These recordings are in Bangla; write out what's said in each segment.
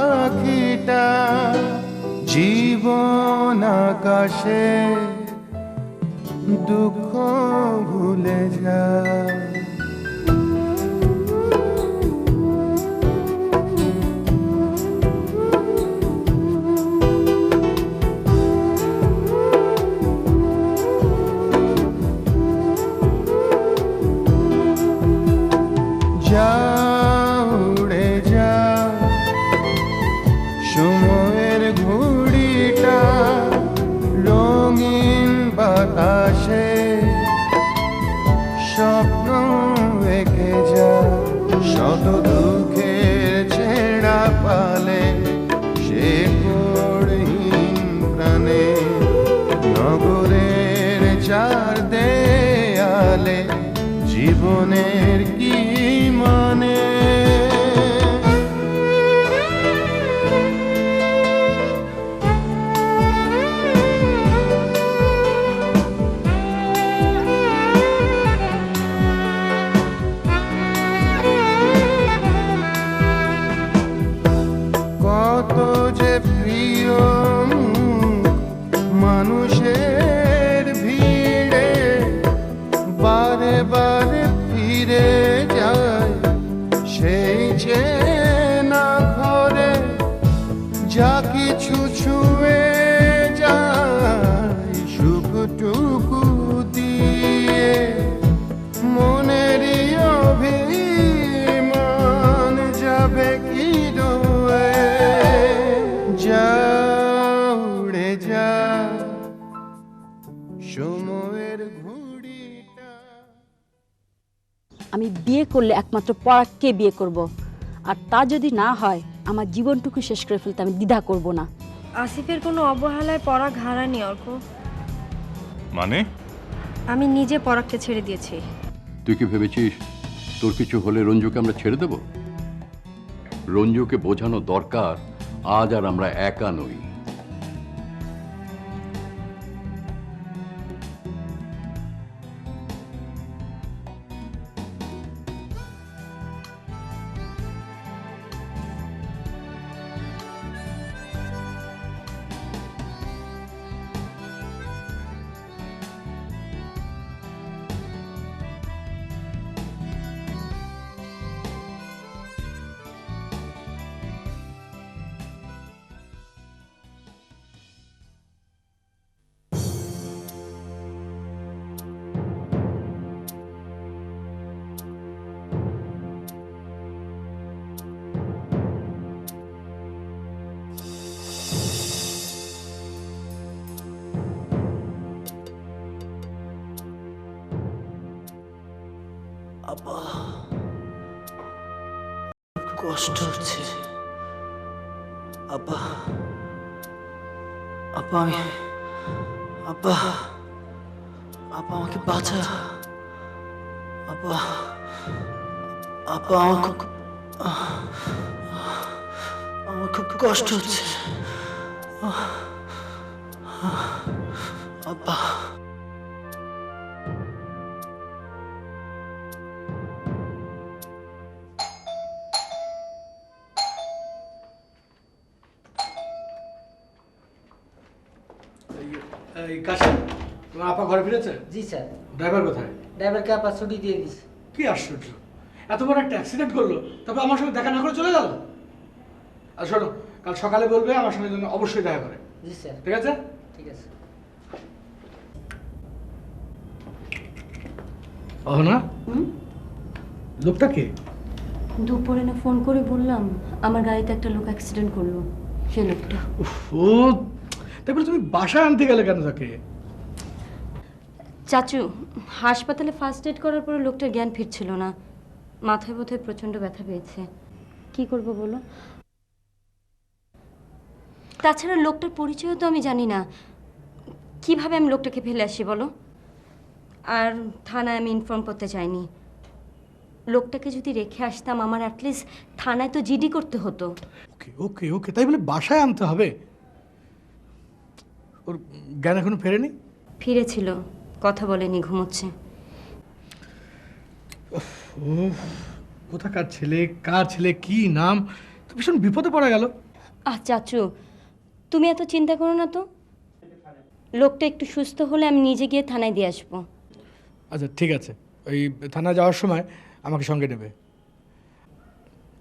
পাখিটা জীবন আকাশে দুঃখ ভুলে যায়। জীবনের কি বিয়ে করলে একমাত্র পরাগকে বিয়ে করব। আর তা যদি না হয় আমার জীবনটুকু শেষ করে ফেলতে আমি দ্বিধা করব না। আসিফের কোনো অবহেলায় পরাগ হারানি অর্ক। মানে? আমি নিজে পরাগকে ছেড়ে দিয়েছি। তুই কি ভেবেছিস তোর কিছু হলে রঞ্জুকে আমরা ছেড়ে দেব? রঞ্জুকে বোঝানো দরকার আজ আর আমরা একা নই। আপা কষ্ট হচ্ছে। আপা আপা আমি আপা আপা আমাকে বাঁচা। আপা আপা আমার খুব আমার খুব কষ্ট হচ্ছে। আপা এই কাশেম তোমার আপা ঘরে ফিরেছে? জি স্যার। ড্রাইভার কোথায়? ড্রাইভারকে আপনার ছুটি দিয়ে দিস কি আশ্চর্য! এত বড় একটা অ্যাক্সিডেন্ট করল তারপর আমার সঙ্গে দেখা না করে চলে গেল? আর শোনো কাল সকালে বলবে আমার সঙ্গে যেন অবশ্যই দেখা করে। জি স্যার। ঠিক আছে? ঠিক আছে। অহনা? লোকটা কে? দুপুরে না ফোন করে বললাম আমার গাড়িতে একটা লোক অ্যাক্সিডেন্ট করল সে লোকটা। ও তারপরে তুমি বাসায় আনতে গেলে কেন তাকে? চাচু হাসপাতালে ফার্স্ট এড করার পরে লোকটার জ্ঞান ফিরছিল না। মাথায় বোধহয় প্রচণ্ড ব্যথা পেয়েছে। কি করব বলো? তাছাড়া লোকটার পরিচয়ও তো আমি জানি না। কীভাবে আমি লোকটাকে ফেলে আসি বলো? আর থানায় আমি ইনফর্ম করতে চাইনি। লোকটাকে যদি রেখে আসতাম আমার অ্যাটলিস্ট থানায় তো জিডি করতে হতো। ওকে ওকে ওকে তাই বলে বাসায় আনতে হবে? ওর জ্ঞান এখনও ফেরেনি? ফিরেছিল কথা বলেনি ঘুমোচ্ছে। ও কোথাকার ছেলে কার ছেলে কি নাম? তো ভীষণ বিপদে পড়া গেল। আহ চাচু তুমি এত চিন্তা করো না তো। লোকটা একটু সুস্থ হলে আমি নিজে গিয়ে থানায় দিয়ে আসব। আচ্ছা ঠিক আছে। ওই থানা যাওয়ার সময় আমাকে সঙ্গে নেবে।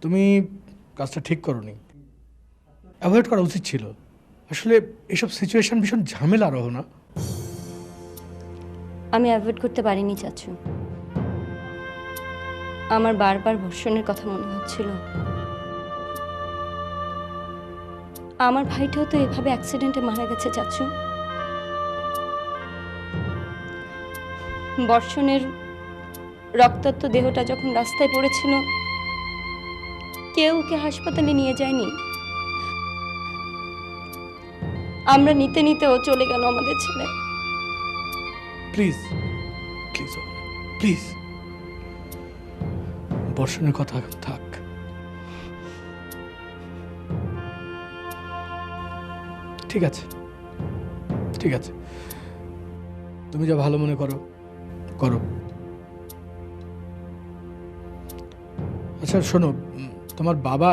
তুমি কাজটা ঠিক করো নি অ্যাভয়েড করা উচিত ছিল। আসলে এসব সিচুয়েশন ভীষণ ঝামেলা রহ না আমি অ্যাভয়েড করতে পারিনি, চাচু। আমার বারবার ভর্ষণের কথা মনে হচ্ছিল। আমার ভাইটাও তো এভাবে অ্যাক্সিডেন্টে মারা গেছে, চাচু। বর্ষণের রক্তাক্ত দেহটা যখন রাস্তায় পড়েছিল, কেউ ওকে হাসপাতালে নিয়ে যায়নি। আমরা নিতে নিতে ও চলে গেল আমাদের ছেলে। Please please please. বর্ষণের কথা থাক। ঠিক আছে ঠিক আছে। তুমি যা ভালো মনে করো করো। আচ্ছা শোনো তোমার বাবা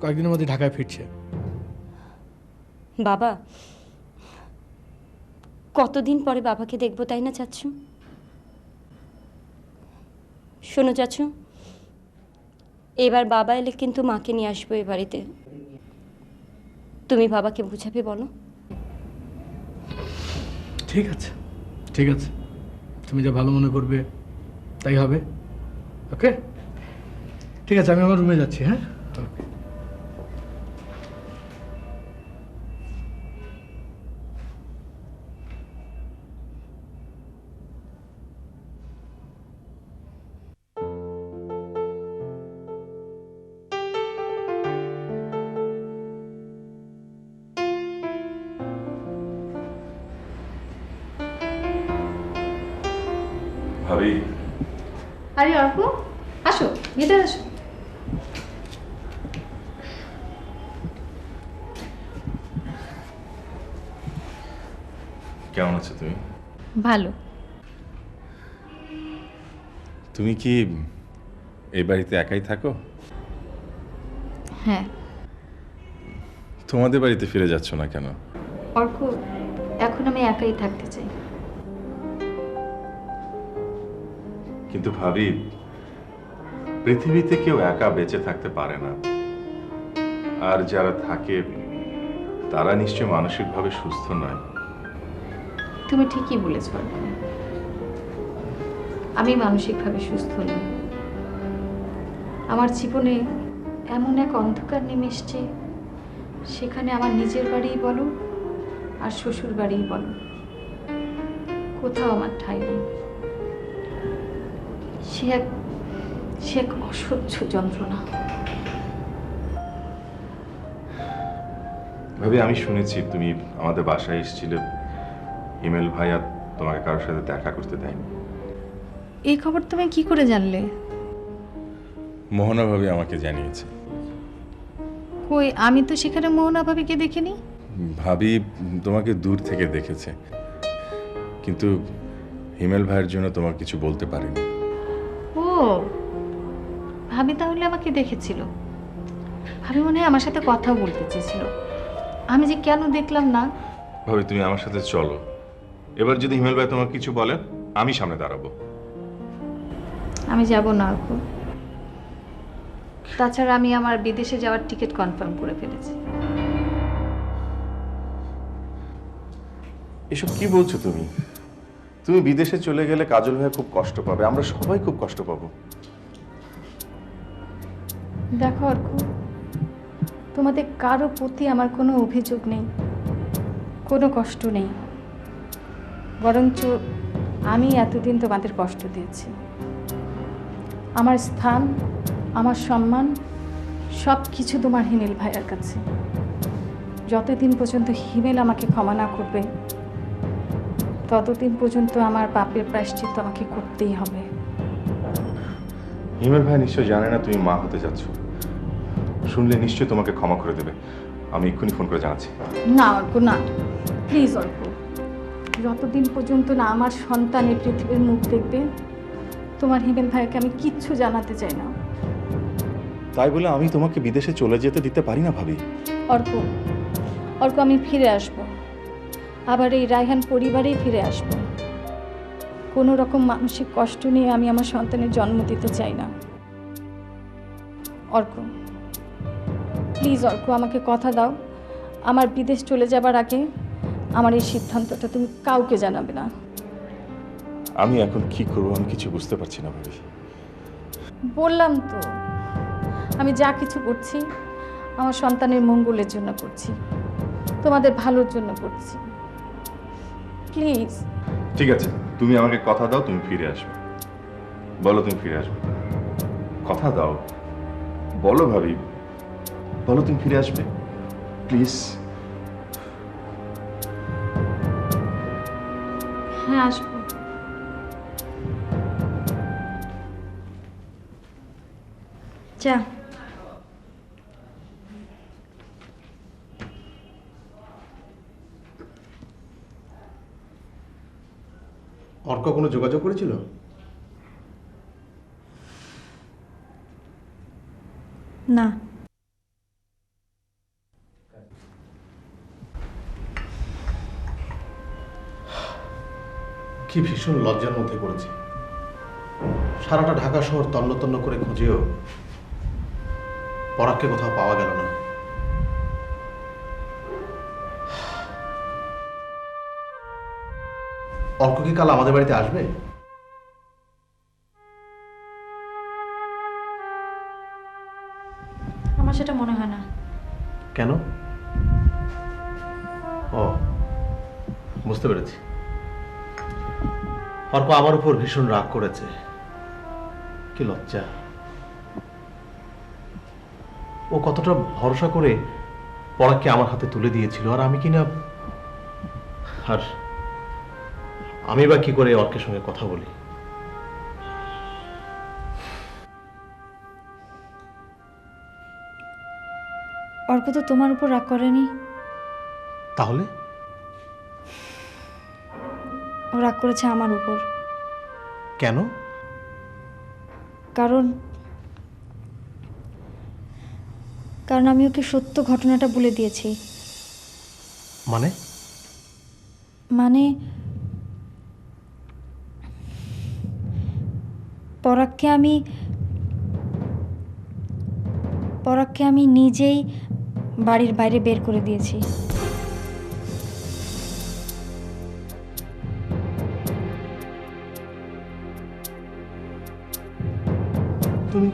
কয়েকদিনের মধ্যে ঢাকায় ফিরছে। বাবা, কতদিন পরে বাবাকে দেখব তাই না চাচ্ছু? শোনো চাচু, এবার বাবা এলে কিন্তু মাকে নিয়ে আসব এ বাড়িতে। তুমি বাবাকে বুঝাবে বলো। ঠিক আছে ঠিক আছে। তুমি যা ভালো মনে করবে তাই হবে। ওকে? ঠিক আছে, আমি আমার রুমে যাচ্ছি হ্যাঁ? আরে অর্ক আসো ভিতরে আসো। কেমন আছো তুমি? ভালো। তুমি কি এই বাড়িতে একাই থাকো? হ্যাঁ। তোমাদের বাড়িতে ফিরে যাচ্ছ না কেন? অর্ক এখন আমি একাই থাকতে চাই। কিন্তু ভাবি, পৃথিবীতে কেউ একা বেঁচে থাকতে পারে না। আর যারা থাকে, তারা নিশ্চয় মানসিকভাবে সুস্থ নয়। তুমি ঠিকই বলেছ আমি মানসিকভাবে সুস্থ নই। আমার জীবনে এমন এক অন্ধকার নেমে এসছে, সেখানে আমার নিজের বাড়িই বলো আর শ্বশুর বাড়িই বলো। কোথাও আমার ঠাঁই নেই। সে এক সে এক অসহ্য যন্ত্রণা। ভাবি আমি শুনেছি তুমি আমাদের বাসায় এসেছিলে। ইমেল ভাই আর তোমাকে কারোর সাথে দেখা করতে দেয়নি। এই খবর তুমি কি করে জানলে? মোহনা ভাবি আমাকে জানিয়েছে। কই আমি তো সেখানে মোহনা ভাবিকে দেখিনি? ভাবি তোমাকে দূর থেকে দেখেছে। কিন্তু হিমেল ভাইয়ের জন্য তোমার কিছু বলতে পারিনি। ভাবি তাহলে আমাকে দেখেছিল। ভাবি মনে হয় আমার সাথে কথা বলতে চেয়েছিল। আমি যে কেন দেখলাম না? ভাবি তুমি আমার সাথে চলো। এবার যদি হিমেল ভাই তোমাকে কিছু বলেন আমি সামনে দাঁড়াবো। আমি যাব না অর্ক। তাছাড়া আমি আমার বিদেশে যাওয়ার টিকিট কনফার্ম করে ফেলেছি। এসব কি বলছো তুমি? তুমি বিদেশে চলে গেলে কাজল ভাই খুব কষ্ট পাবে। আমরা সবাই খুব কষ্ট পাবো। দেখো অর্ক, তোমাদের কারও প্রতি আমার কোনো অভিযোগ নেই, কোনো কষ্ট নেই। বরঞ্চ আমি এতদিন তোমাদের কষ্ট দিয়েছি। আমার স্থান, আমার সম্মান সব কিছু তোমার হিমেল ভাইয়ের কাছে। যতদিন পর্যন্ত হিমেল আমাকে ক্ষমা না করবে ততদিন পর্যন্ত আমার পাপের প্রায়শ্চিত্ত আমাকে করতেই হবে। হিমেল ভাই নিশ্চয় জানে না তুমি মা হতে যাচ্ছ। শুনলে নিশ্চয় তোমাকে ক্ষমা করে দেবে। আমি এক্ষুনি ফোন করে জানাচ্ছি। না অর্ক না। প্লিজ অর্ক যতদিন পর্যন্ত না আমার সন্তান এই পৃথিবীর মুখ দেখবে তোমার হিমেল ভাইকে আমি কিচ্ছু জানাতে চাই না। তাই বলে আমি তোমাকে বিদেশে চলে যেতে দিতে পারি না ভাবি। অর্ক অর্ক আমি ফিরে আসব। আবার এই রায়হান পরিবারেই ফিরে আসব। কোনো রকম মানসিক কষ্ট নিয়ে আমি আমার সন্তানের জন্ম দিতে চাই না। অর্ক প্লিজ অর্ক আমাকে কথা দাও। আমার বিদেশ চলে যাবার আগে আমার এই সিদ্ধান্তটা তুমি কাউকে জানাবে না। আমি এখন কি করব আমি কিছু বুঝতে পারছি না ভাবি। বললাম তো আমি যা কিছু করছি আমার সন্তানের মঙ্গলের জন্য করছি তোমাদের ভালোর জন্য করছি। প্লিজ ঠিক আছে তুমি আমাকে কথা দাও তুমি ফিরে আসবে। বলো তুমি ফিরে আসবে। কথা দাও। বলো ভাবি। বলো তুমি ফিরে আসবে। প্লিজ হ্যাঁ আসব। যা। কোনো যোগাযোগ করেছিল? না। কি ভীষণ লজ্জার মধ্যে পড়েছি। সারাটা ঢাকা শহর তন্ন তন্ন করে খুঁজেও পরাককে কোথাও পাওয়া গেল না। অর্ক কি কাল আমাদের বাড়িতে আসবে? আমার সেটা মনে হয় না। কেন? ও বুঝতে পেরেছি। অর্ক আমার উপর ভীষণ রাগ করেছে। কি লজ্জা। ও কতটা ভরসা করে পড়াকে আমার হাতে তুলে দিয়েছিল আর আমি কিনা আর আমি বা কি করে অর্কের সঙ্গে কথা বলি? অর্ক তো তোমার উপর রাগ করেনি। তাহলে? ও রাগ করেছে আমার উপর। কেন? কারণ কারণ আমি ওকে সত্য ঘটনাটা বলে দিয়েছি। মানে? মানে পরাগকে আমি পরাগকে আমি নিজেই বাড়ির বাইরে বের করে দিয়েছি। তুমি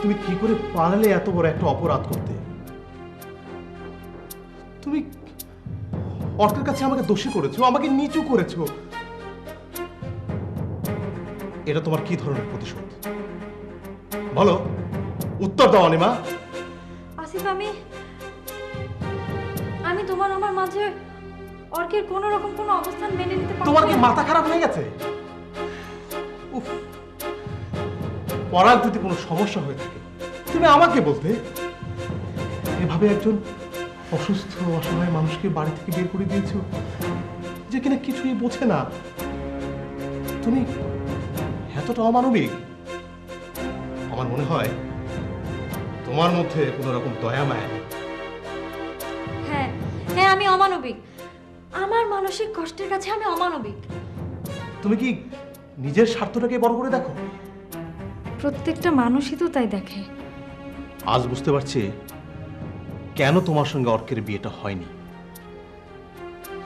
তুমি কি করে পারলে এত বড় একটা অপরাধ করতে? তুমি অর্কের কাছে আমাকে দোষী করেছ, আমাকে নিচু করেছ। এটা তোমার কি ধরনের প্রতিশোধ? বলো উত্তর দাও অনিমা। আসিফ আমি আমি তোমার আমার মাঝে অর্কের কোনো রকম কোনো অবস্থান মেনে নিতে পারব তোমার কি মাথা খারাপ হয়ে গেছে? উফ পড়ার যদি কোনো সমস্যা হয়ে থাকে তুমি আমাকে বলতে এভাবে একজন অসুস্থ অসহায় মানুষকে বাড়ি থেকে বের করে দিয়েছ যে কিনা কিছুই বোঝে না। তুমি এতটা অমানবিক? আমার মনে হয় তোমার মধ্যে কোনো রকম দয়া মায়া হ্যাঁ হ্যাঁ আমি অমানবিক। আমার মানসিক কষ্টের কাছে আমি অমানবিক। তুমি কি নিজের স্বার্থটাকে বড় করে দেখো? প্রত্যেকটা মানুষই তো তাই দেখে। আজ বুঝতে পারছি কেন তোমার সঙ্গে অর্কের বিয়েটা হয়নি।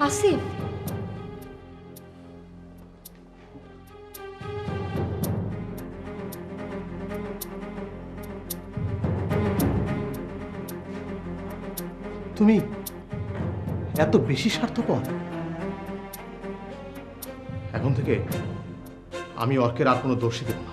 আসিফ তুমি এত বেশি স্বার্থপর। এখন থেকে আমি অর্কের আর কোনো দোষী দেব না।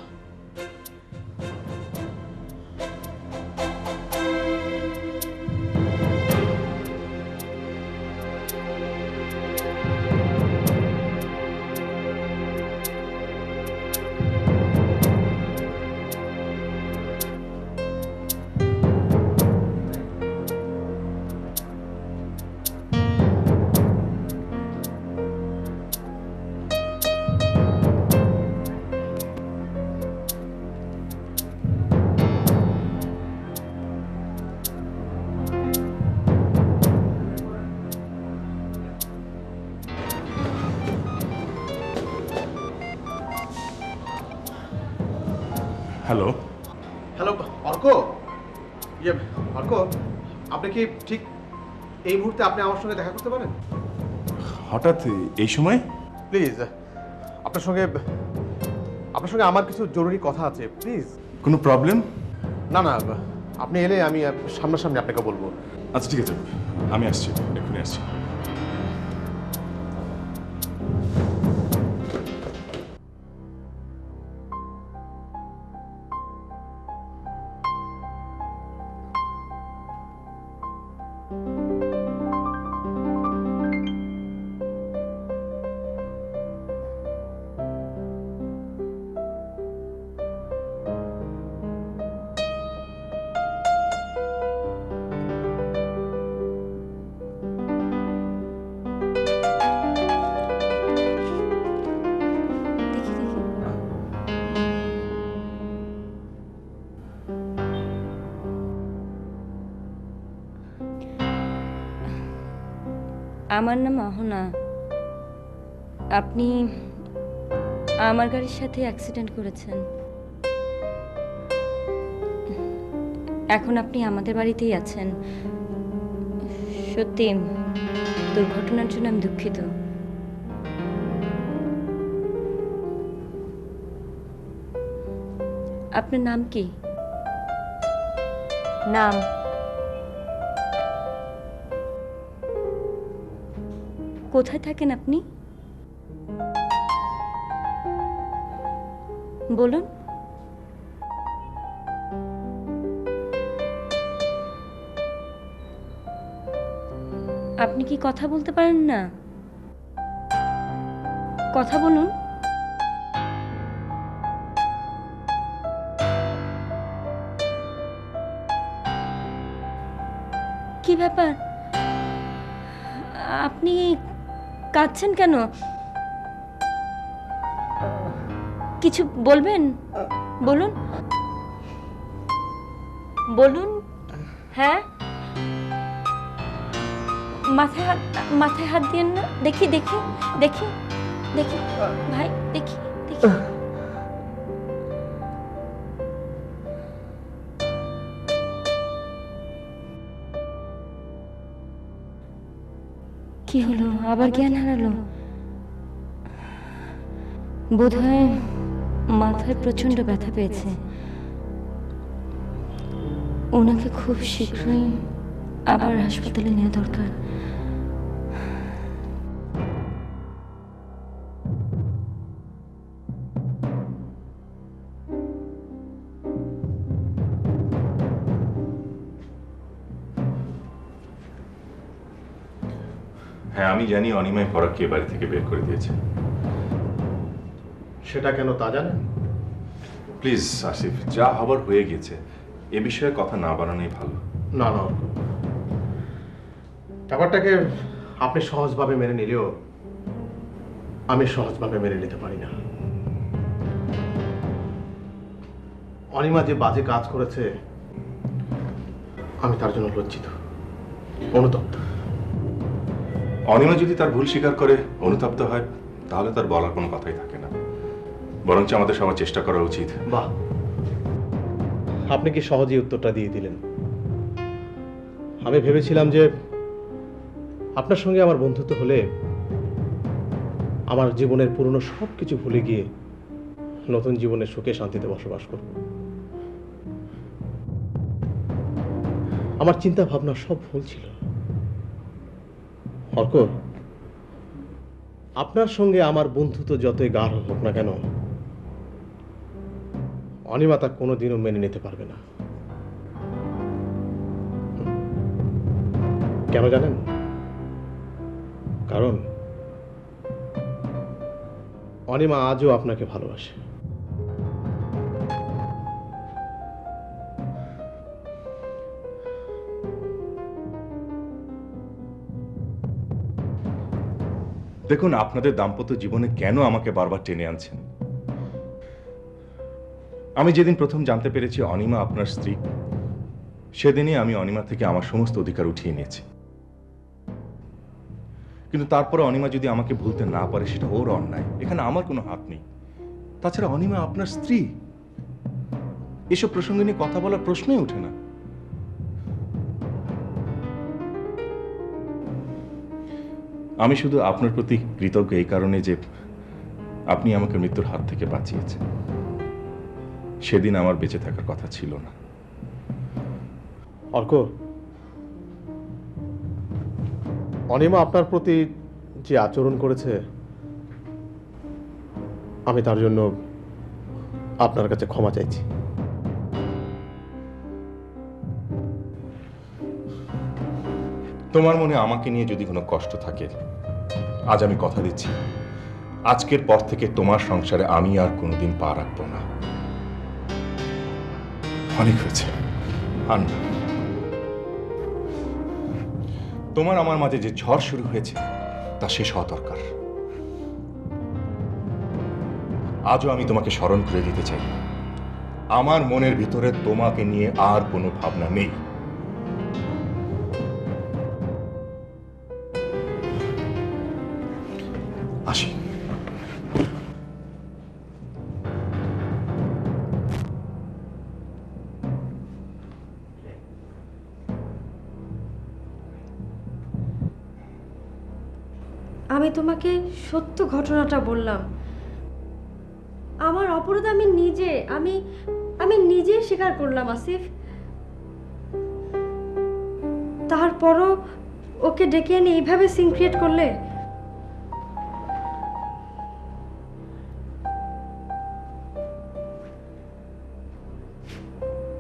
হ্যালো হ্যালো অর্ক ইয়ে অর্ক আপনি কি ঠিক এই মুহূর্তে আপনি আমার সঙ্গে দেখা করতে পারেন? হঠাৎ এই সময়? প্লিজ আপনার সঙ্গে আপনার সঙ্গে আমার কিছু জরুরি কথা আছে প্লিজ কোনো প্রবলেম না না আপনি এলে আমি সামনাসামনি আপনাকে বলব। আচ্ছা ঠিক আছে আমি আসছি এক্ষুনি আসছি। আমার নাম অহনা আপনি আমার গাড়ির সাথে অ্যাক্সিডেন্ট করেছেন। এখন আপনি আমাদের বাড়িতেই আছেন। সত্যি, দুর্ঘটনার জন্য আমি দুঃখিত। আপনার নাম কি? নাম কোথায় থাকেন আপনি? বলুন। আপনি কি কথা বলতে পারেন না? কথা বলুন। কি ব্যাপার? আপনি কাঁদছেন কেন? কিছু বলবেন? বলুন। বলুন। হ্যাঁ? মাথায় হাত মাথায় হাত দিয়েন না? দেখি দেখি দেখি দেখি। ভাই, দেখি দেখি। কি হলো? আবার জ্ঞান হারালো? বোধহয় মাথায় প্রচণ্ড ব্যথা পেয়েছে। ওনাকে খুব শীঘ্রই আবার হাসপাতালে নেওয়া দরকার। হ্যাঁ আমি জানি অনিমায় পরাগকে এ বাড়ি থেকে বের করে দিয়েছে। সেটা কেন তা জানেন? প্লিজ আসিফ যা হবার হয়ে গেছে এ বিষয়ে কথা না বাড়ানোই ভালো। না না। ব্যাপারটাকে আপনি সহজভাবে মেনে নিলেও আমি সহজভাবে মেনে নিতে পারি না। অনিমা যে বাজে কাজ করেছে আমি তার জন্য লজ্জিত অনুতপ্ত। অনিমা যদি তার ভুল স্বীকার করে, অনুতপ্ত হয়, তাহলে তার বলার কোনো কথাই থাকে না। বরঞ্চ আমাদের সবার চেষ্টা করা উচিত। বাহ। আপনি কি সহজেই উত্তরটা দিয়ে দিলেন? আমি ভেবেছিলাম যে আপনার সঙ্গে আমার বন্ধুত্ব হলে আমার জীবনের পুরনো সব কিছু ভুলে গিয়ে নতুন জীবনের সুখে শান্তিতে বসবাস করব। আমার চিন্তা ভাবনা সব ভুল ছিল। আপনার সঙ্গে আমার বন্ধুত্ব যতই গাঢ় হোক না কেন, অনিমা তা কোনোদিনও মেনে নিতে পারবে না। কেন জানেন? কারণ অনিমা আজও আপনাকে ভালোবাসে। দেখুন, আপনাদের দাম্পত্য জীবনে কেন আমাকে বারবার টেনে আনছেন? আমি যেদিন প্রথম জানতে পেরেছি অনিমা আপনার স্ত্রী, সেদিনই আমি অনিমা থেকে আমার সমস্ত অধিকার উঠিয়ে নিয়েছি। কিন্তু তারপরে অনিমা যদি আমাকে ভুলতে না পারে, সেটা ওর অন্যায়। এখানে আমার কোনো হাত নেই। তাছাড়া অনিমা আপনার স্ত্রী? এসব প্রসঙ্গে নিয়ে কথা বলার প্রশ্নই ওঠে না। আমি শুধু আপনার প্রতি কৃতজ্ঞ এই কারণে যে আপনি আমাকে মৃত্যুর হাত থেকে বাঁচিয়েছেন। সেদিন আমার বেঁচে থাকার কথা ছিল না। অর্ক, অনিমা আপনার প্রতি যে আচরণ করেছে, আমি তার জন্য আপনার কাছে ক্ষমা চাইছি। তোমার মনে আমাকে নিয়ে যদি কোনো কষ্ট থাকে, আজ আমি কথা দিচ্ছি। আজকের পর থেকে তোমার সংসারে আমি আর কোনোদিন পা রাখব না। অনেক হয়েছে। তোমার আমার মাঝে যে ঝড় শুরু হয়েছে, তা শেষ হওয়া দরকার। আজও আমি তোমাকে স্মরণ করে দিতে চাই। আমার মনের ভিতরে তোমাকে নিয়ে আর কোনো ভাবনা নেই। সত্য ঘটনাটা বললাম। আমার অপরাধ আমি নিজে, আমি আমি নিজে স্বীকার করলাম, আসিফ। তারপরও ওকে ডেকে এনে এইভাবে সিন ক্রিয়েট করলে?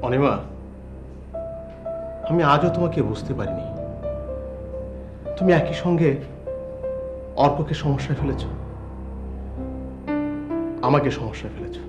অনিমা, আমি আজও তোমাকে বুঝতে পারিনি। তুমি একই সঙ্গে অর্ককে সমস্যায় ফেলেছ। আমাকে সমস্যায় ফেলেছো।